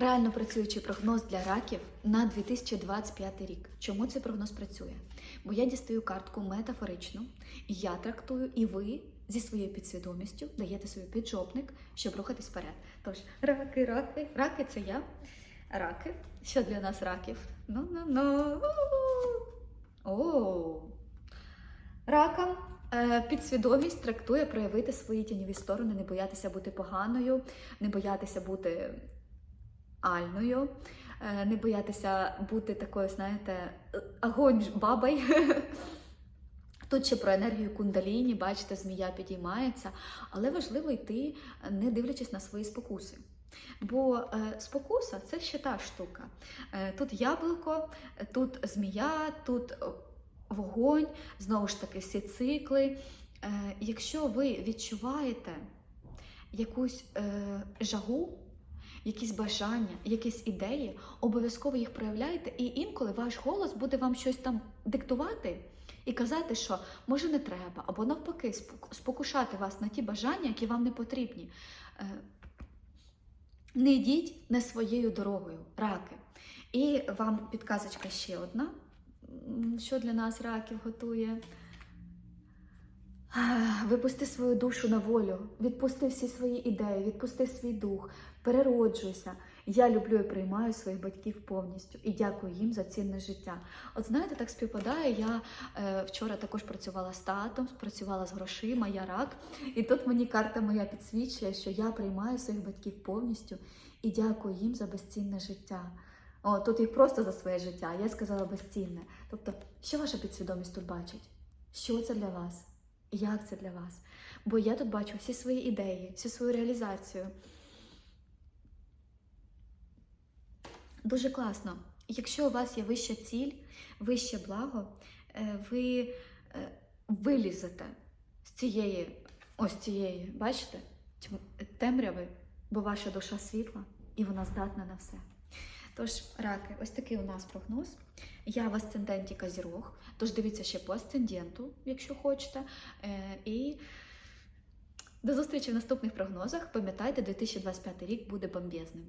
Реально працюючий прогноз для раків на 2025 рік. Чому цей прогноз працює? Бо я дістаю картку метафорично, я трактую, і ви зі своєю підсвідомістю даєте собі піджопник, щоб рухатись вперед. Тож, раки, раки, раки це я. Раки. Що для нас раків? Ну, ну, ну. О. Ракам е, підсвідомість трактує проявити свої тіньові сторони, не боятися бути поганою, не боятися бути альною, е, не боятися бути такою, знаєте, огонь бабой. Тут ще про енергію кундаліні, бачите, змія підіймається, але важливо йти, не дивлячись на свої спокуси. Бо е, спокуса це ще та штука. Е, тут яблуко, тут змія, тут е, вогонь, знову ж таки, всі цикли. Е, якщо ви відчуваєте якусь е, жагу, якісь бажання, якісь ідеї, обов'язково їх проявляйте, і інколи ваш голос буде вам щось там диктувати і казати, що може не треба, або навпаки, спок- спокушати вас на ті бажання, які вам не потрібні. Е, Не йдіть не своєю дорогою, раки. І вам підказочка ще одна, що для нас раків готує. Випусти свою душу на волю, відпусти всі свої ідеї, відпусти свій дух, перероджуйся. Я люблю і приймаю своїх батьків повністю і дякую їм за цінне життя. От знаєте, так співпадає. Я е, вчора також працювала з татом, працювала з грошима, я рак. І тут мені карта моя підсвічує, що я приймаю своїх батьків повністю і дякую їм за безцінне життя. О, тут їх просто за своє життя. Я сказала безцінне. Тобто, що ваша підсвідомість тут бачить? Що це для вас? Як це для вас? Бо я тут бачу всі свої ідеї, всю свою реалізацію. Дуже класно. Якщо у вас є вища ціль, вище благо, е, ви е, вилізете з цієї, ось цієї, бачите, темряви, бо ваша душа світла і вона здатна на все. Тож, раки, ось такий у нас прогноз. Я в асценденті Козірог, тож дивіться ще по асценденту, якщо хочете. Е, І до зустрічі в наступних прогнозах. Пам'ятайте, 2025 рік буде бомбезним.